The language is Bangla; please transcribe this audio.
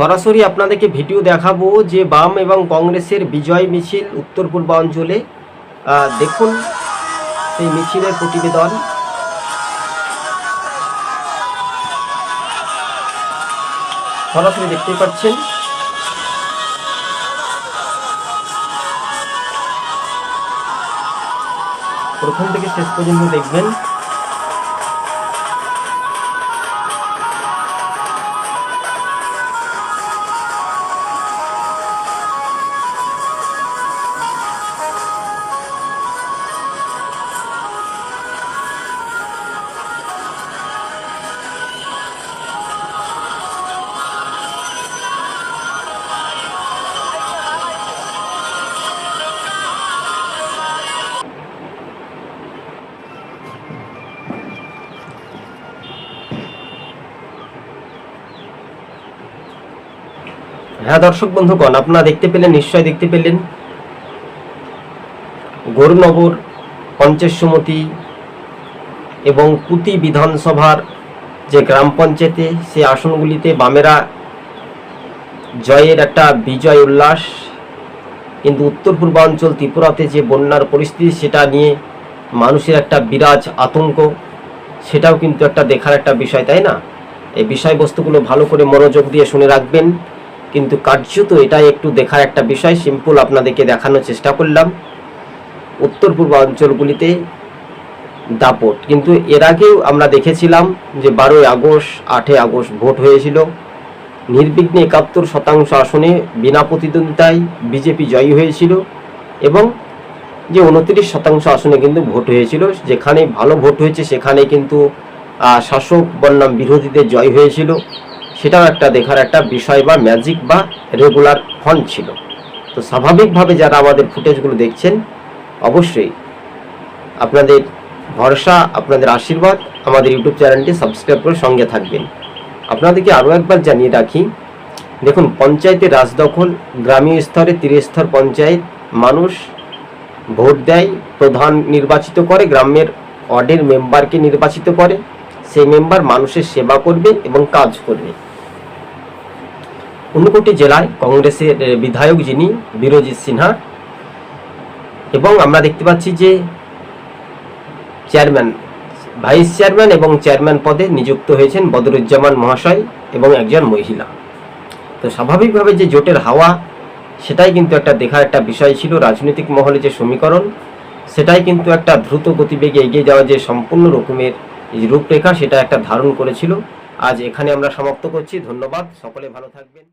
সরাসরি আপনাদেরকে ভিডিও দেখাবো যে বাম এবং কংগ্রেসের বিজয় মিছিল উত্তর পূর্বাঞ্চলে দেখুন সেই মিছিলের প্রতিবেদন। সরাসরি দেখতে পাচ্ছেন। প্রথম থেকে শেষ পর্যন্ত দেখবেন। হ্যাঁ দর্শক বন্ধুগণ, আপনারা দেখতে পেলেন নিশ্চয় দেখতে পেলেন। গৌরনগর পঞ্চায়েত এবং কুতি বিধানসভার যে গ্রাম পঞ্চায়েতে, সেই আসনগুলিতে বামেরা জয়ের একটা বিজয় উল্লাস। কিন্তু উত্তর পূর্বাঞ্চল ত্রিপুরাতে যে বন্যার পরিস্থিতি, সেটা নিয়ে মানুষের একটা বিরাজ আতঙ্ক, সেটাও কিন্তু একটা দেখার একটা বিষয়, তাই না? এই বিষয়বস্তুগুলো ভালো করে মনোযোগ দিয়ে শুনে রাখবেন। কিন্তু কার্যত এটাই একটু দেখার একটা বিষয়, সিম্পল আপনাদেরকে দেখানোর চেষ্টা করলাম। উত্তর পূর্বাঞ্চলগুলিতে দাপট, কিন্তু এর আগেও আমরা দেখেছিলাম যে বারোই আগস্ট, আটই আগস্ট ভোট হয়েছিল। নির্বিঘ্নে একাত্তর শতাংশ আসনে বিনা প্রতিদ্বন্দ্বিতায় বিজেপি জয়ী হয়েছিল এবং যে উনত্রিশ শতাংশ আসনে কিন্তু ভোট হয়েছিল, যেখানে ভালো ভোট হয়েছে সেখানে কিন্তু শাসক বনাম বিরোধীদের জয় হয়েছিল। সেটাও একটা দেখার একটা বিষয় বা ম্যাজিক বা রেগুলার ফন্ট ছিল। তো স্বাভাবিকভাবে যারা আমাদের ফুটেজগুলো দেখছেন, অবশ্যই আপনাদের ভরসা, আপনাদের আশীর্বাদ আমাদের ইউটিউব চ্যানেলটি সাবস্ক্রাইব করে সঙ্গে থাকবেন। আপনাদেরকে আরও একবার জানিয়ে রাখি, দেখুন, পঞ্চায়েতের রাজদখল, গ্রামীণ স্তরে ত্রিস্তর পঞ্চায়েত, মানুষ ভোট দেয়, প্রধান নির্বাচিত করে, গ্রামের ওয়ার্ডের মেম্বারকে নির্বাচিত করে, সেই মেম্বার মানুষের সেবা করবে এবং কাজ করবে। ঊনকোটি জেলায় কংগ্রেসের বিধায়ক যিনি বীরজিৎ সিনহা, এবং আমরা দেখতে পাচ্ছি যে চেয়ারম্যান, ভাইস চেয়ারম্যান এবং চেয়ারম্যান পদে নিযুক্ত হয়েছেন বদরুজ্জামান মহাশয় এবং একজন মহিলা। তো স্বাভাবিকভাবে যে জোটের হাওয়া, সেটাই কিন্তু একটা দেখার একটা বিষয় ছিল, রাজনৈতিক মহলে যে সমীকরণ, সেটাই কিন্তু একটা দ্রুত গতিবেগে এগিয়ে যাওয়া যে সম্পূর্ণ রকমের রূপরেখা, সেটা একটা ধারণ করেছিল। আজ এখানে আমরা সমাপ্ত করছি। ধন্যবাদ। সকলে ভালো থাকবেন।